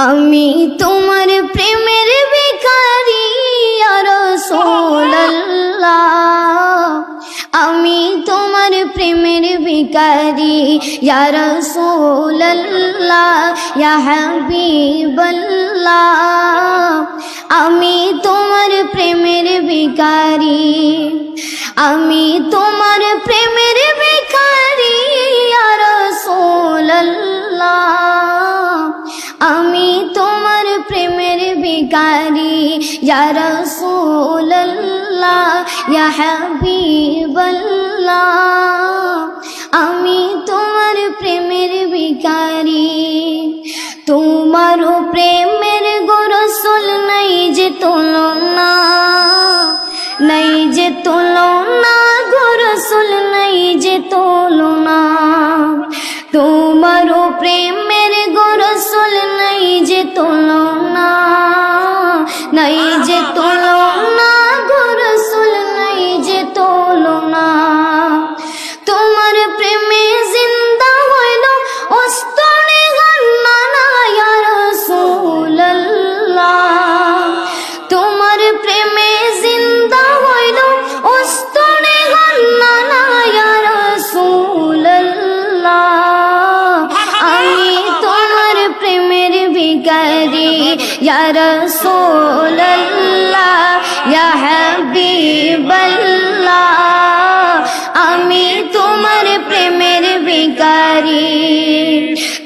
আমি তোমার প্রেমের বেকারি রসোল্লাহ আমি তোমার প্রেমের বেকারি রসোল্লাহ হাবিবল্লাহ আমি তোমার প্রেমের বেকারি আমি তোমার বেকারি রসোল্লাহ হাবিবল্লাহ, আমি তোমার প্রেমের বেকারি তোমারও প্রেমের গোরসল নাই যে তুলনা, নাই যে তুলনা, গোরসল নাই যে তুলনা। তোমারও প্রেমের গোরসল নাই যে নাই যে তুলনা তোমার প্রেমের বিকারি ইয়া রাসূলুল্লাহ ইয়া হাবিবাল্লাহ আমি তোমার প্রেমের বিকারি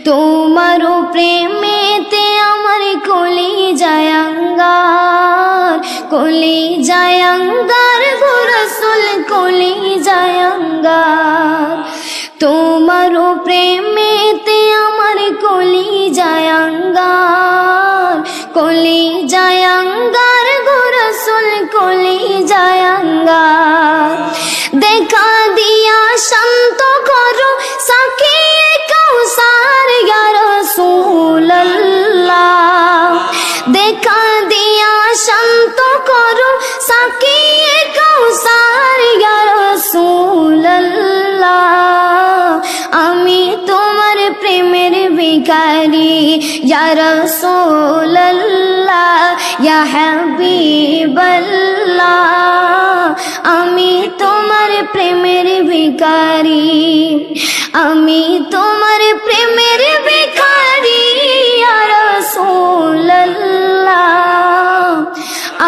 তোমারও প্রেমেতে আমার কলি জায়াঙ্গার কলি জায়াঙ্গার গোরসুল কলি জায়াঙ্গার তোমারও প্রেমেতে জায়াঙ্গার কলি জায়াঙ্গার গোরসুল কলি জায়াঙ্গার দেখা দিয়া শান্ত বিকারি ইয়া রাসূলুল্লাহ ইয়া হাবিবাল্লাহ আমি তোমার প্রেমের বিকারি আমি তোমার প্রেমের বিকারি ইয়া রাসূলুল্লাহ।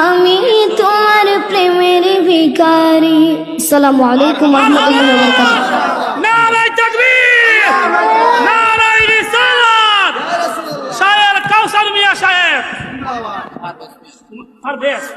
আমি তোমার প্রেমের বিকারি আসসালামু আলাইকুম ওয়া parabéns